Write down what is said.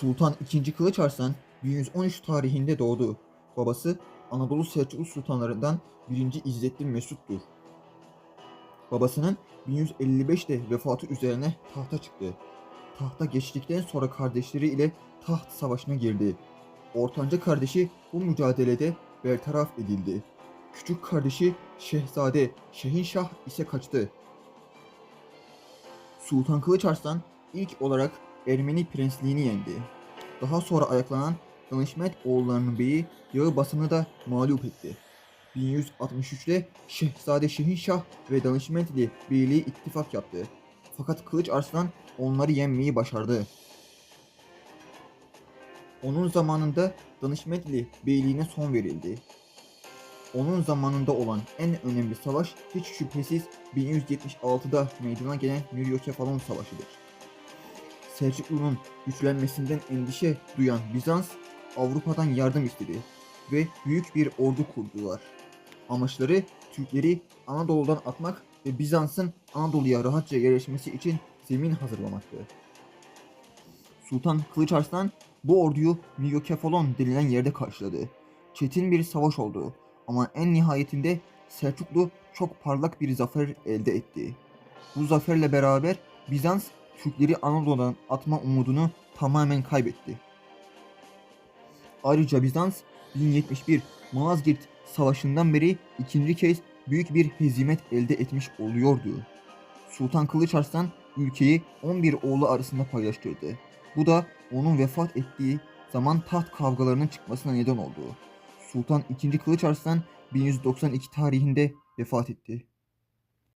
Sultan II. Kılıç Arslan 1113 tarihinde doğdu. Babası Anadolu Selçuklu sultanlarından 1. İzzettin Mesut'tur. Babasının 1155'te vefatı üzerine tahta çıktı. Tahta geçtikten sonra kardeşleri ile taht savaşına girdi. Ortanca kardeşi bu mücadelede bertaraf edildi. Küçük kardeşi Şehzade Şehinşah ise kaçtı. Sultan Kılıç Arslan ilk olarak Ermeni prensliğini yendi. Daha sonra ayaklanan Danışmet oğullarının beyi Yağı Basım'ı da mağlup etti. 1163'te Şehzade Şehinşah ve Danışmentli birliği ittifak yaptı. Fakat Kılıç Arslan onları yenmeyi başardı. Onun zamanında Danışmetli beyliğine son verildi. Onun zamanında olan en önemli savaş hiç şüphesiz 1176'da meydana gelen Miryokefalon Savaşı'dır. Selçuklu'nun güçlenmesinden endişe duyan Bizans Avrupa'dan yardım istedi ve büyük bir ordu kurdular. Amaçları Türkleri Anadolu'dan atmak ve Bizans'ın Anadolu'ya rahatça yerleşmesi için zemin hazırlamaktı. Sultan Kılıç Arslan bu orduyu Miryokefalon denilen yerde karşıladı. Çetin bir savaş oldu ama en nihayetinde Selçuklu çok parlak bir zafer elde etti. Bu zaferle beraber Bizans Türkleri Anadolu'dan atma umudunu tamamen kaybetti. Ayrıca Bizans 1071 Malazgirt Savaşı'ndan beri ikinci kez büyük bir hezimet elde etmiş oluyordu. Sultan Kılıç Arslan ülkeyi 11 oğlu arasında paylaştırdı. Bu da onun vefat ettiği zaman taht kavgalarının çıkmasına neden oldu. Sultan II. Kılıç Arslan 1192 tarihinde vefat etti.